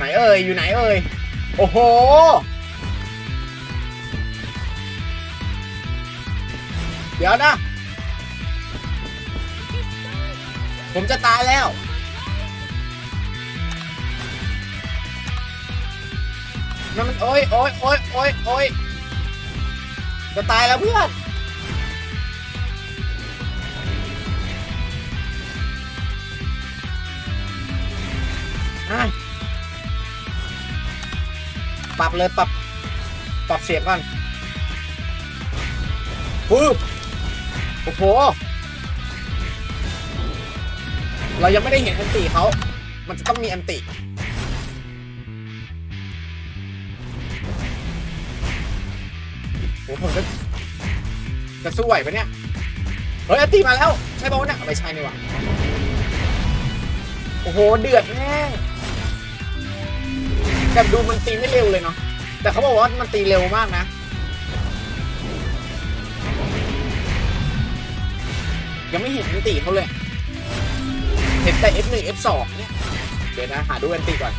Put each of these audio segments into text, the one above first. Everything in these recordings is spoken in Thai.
ไหนเอ่ย อยู่ไหนเอ่ย โอ้โห เดี๋ยวนะ ผมจะตายแล้ว มันมันโอ้ยโอ้ยโอ้ยโอ้ยโอ้ยจะตายแล้วเพื่อน รับเลยปรับปรับเสียงก่อนปึ๊บโอ้โห เรายังไม่ได้เห็นอันติเขา มันจะต้องมีอันติ โอ้โหผมจะจะสู้ไหวปะเนี่ย เฮ้ยอันติมาแล้ว ใช่ป่าวเนี่ยไม่ใช่นี่หว่าโอ้โห เดือดแน่ แต่ดูมันตีไม่เร็วเลยเนาะแต่เขาบอกว่ามันตีเร็วมากนะยังไม่เห็นอันติเขาเลย เห็นแต่ F1 F2 เนี่ยเดี๋ยวนะหาดูอันติก่อน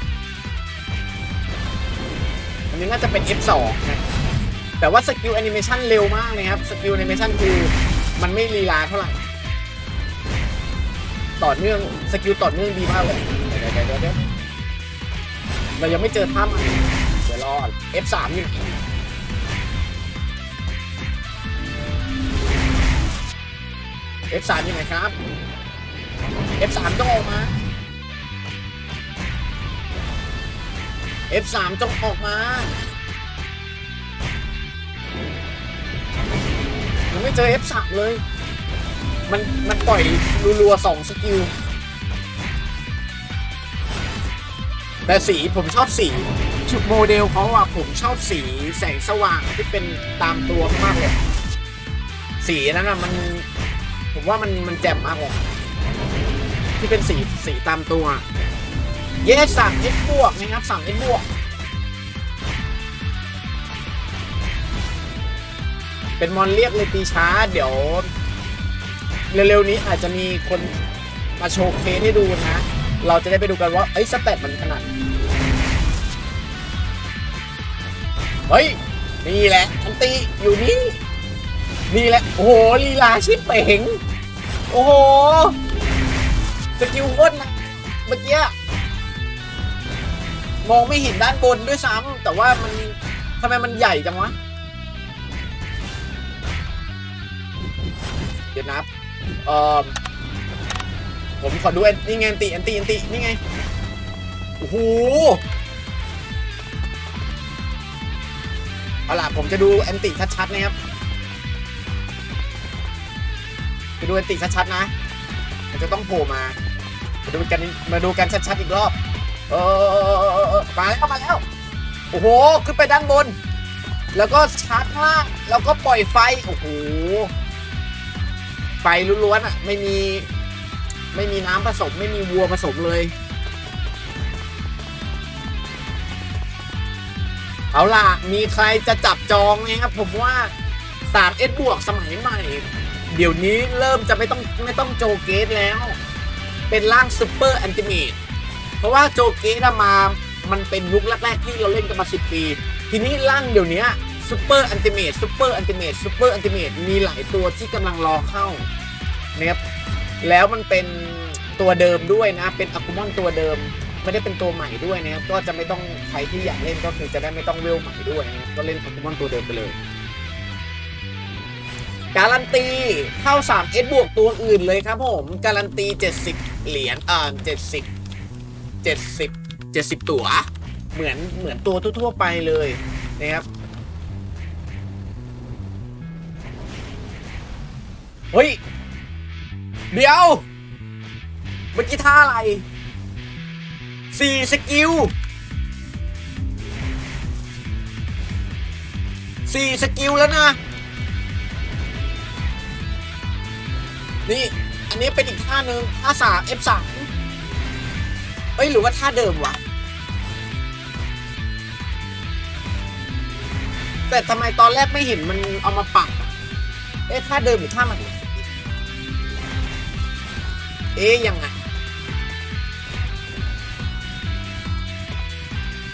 อันนี้น่าจะเป็น F2 นะแต่ว่าสกิลแอนิเมชันเร็วมากเลยครับ สกิลแอนิเมชันคือมันไม่ลีลาเท่าไหร่ ต่อเนื่อง สกิลต่อเนื่องดีมากเลย เดี๋ยวเดี๋ยวเดี๋ยว เรายังไม่เจอถ้ำอะเดี๋ยวรอ F3 อยู่ไหน F3 อยู่ไหนครับ F3 ต้องออกมา F3 จงออกมา ยังไม่เจอ F3 เลย มันมันปล่อยรัวๆสองสกิล แต่สีผมชอบสีชุดโมเดลเขาอะผมชอบสีแสงสว่างที่เป็นตามตัวมากเลยสีนั้นอะมันผมว่ามันมันแจ่มมากเลยที่เป็นสีสีตามตัว เยสสามเอสบวกนะครับสามเอสบวกเป็นมอนเรียกเลยตีช้า เดี๋ยว เร็วๆนี้อาจจะมีคนมาโชว์เคสให้ดูนะ เราจะได้ไปดูกันว่าเอ้สเต็ปมันขนาดไหน เฮ้ย นี่แหละอันตีอยู่นี่ นี่แหละ โอ้โหลีลาชิบเป๋ง โอ้โห สกิลโคตรนะเมื่อกี้ มองไม่เห็นด้านบนด้วยซ้ำแต่ว่ามันทำไมมันใหญ่จังวะ เดี๋ยวนับเอ่อผมขอดูแอนนี่ไงแอนติแอนติแอนตินี่ไง โอ้โห เอาล่ะผมจะดูแอนติชัดๆนะครับไปดูแอนติชัดๆนะ มันจะต้องโผล่มา มาดูกันมาดูกันชัดๆอีกรอบ เออมาแล้วมาแล้ว โอ้โห ขึ้นไปด้านบน แล้วก็ชาร์จข้างล่าง แล้วก็ปล่อยไฟ โอ้โห ไฟล้วนๆอะ ไม่มี ไม่มีน้ำผสม ไม่มีวัวผสมเลย เอาล่ะ มีใครจะจับจองไหมครับ ผมว่า 3S บวกสมัยใหม่ เดี๋ยวนี้เริ่มจะไม่ต้องไม่ต้องโจเกตแล้ว เป็นร่างซูเปอร์แอนติเมตเพราะว่าโจเกตอะมา มันเป็นยุคแรกๆที่เราเล่นกันมา 10 ปี ทีนี้ร่างเดี๋ยวนี้ซูเปอร์แอนติเมตซูเปอร์แอนติเมตซูเปอร์แอนติเมตมีหลายตัวที่กำลังรอเข้านะครับแล้วมันเป็นตัวเดิมด้วยนะ เป็นอะคุมอนตัวเดิม ไม่ได้เป็นตัวใหม่ด้วยนะครับก็จะไม่ต้องใครที่อยากเล่นก็คือจะได้ไม่ต้องเวลใหม่ด้วยนะครับก็เล่นอะคุมอนตัวเดิมไปเลยการันตีเข้า3 S บวกตัวอื่นเลยครับผมการันตี 70 เหรียญอ่า70 70 70 ตั๋วเหมือนเหมือนตัวทั่วๆไปเลยนะครับเฮ้ย เดี๋ยว เมื่อกี้ท่าอะไร สี่สกิลสี่สกิลแล้วนะ นี่ อันนี้เป็นอีกท่าหนึ่งท่าสาม F สามเอ้ย หรือว่าท่าเดิมวะ แต่ทำไมตอนแรกไม่เห็นมันเอามาปักเอ๊ะท่าเดิมหรือท่าใหม่เอ๊ะยังไง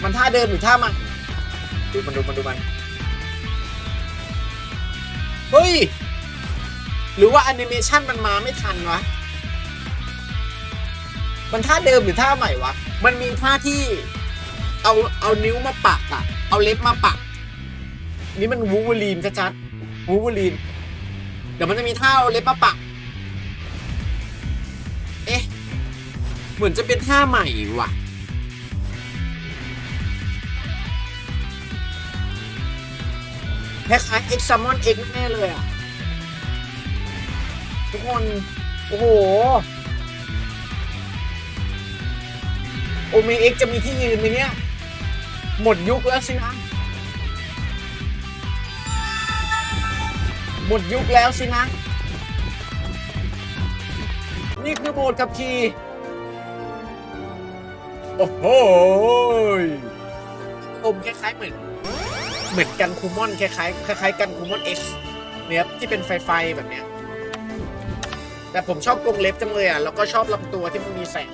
มันท่าเดิมหรือท่ามันดูมันดูมันดูมันเฮ้ย หรือว่าแอนิเมชันมันมาไม่ทันวะ มันท่าเดิมหรือท่าใหม่วะ มันมีท่าที่ เอาเอานิ้วมาปักอะเอาเล็บมาปัก นี่มันวูวูลีนชัดๆวูวูลีน เดี๋ยวมันจะมีท่าเอาเล็บมาปัก เอ๊ะ เหมือนจะเป็นท่าใหม่ว่ะ คล้ายๆ X Summon X แน่เลยอะ ทุกคน โอ้โหโอเมเอ็กจะมีที่ยืนไหมเนี่ย หมดยุคแล้วสินะ หมดยุคแล้วสินะ นี่คือโหมดขับขี่ โอ้โหยอมคล้ายๆเหมือน เหมือนกันคูมอนคล้ายๆคล้ายๆกันคูมอนเอสเนี่ยที่เป็นไฟไฟแบบเนี้ยแต่ผมชอบกรงเล็บจังเลยอะแล้วก็ชอบลำตัวที่มันมีแสง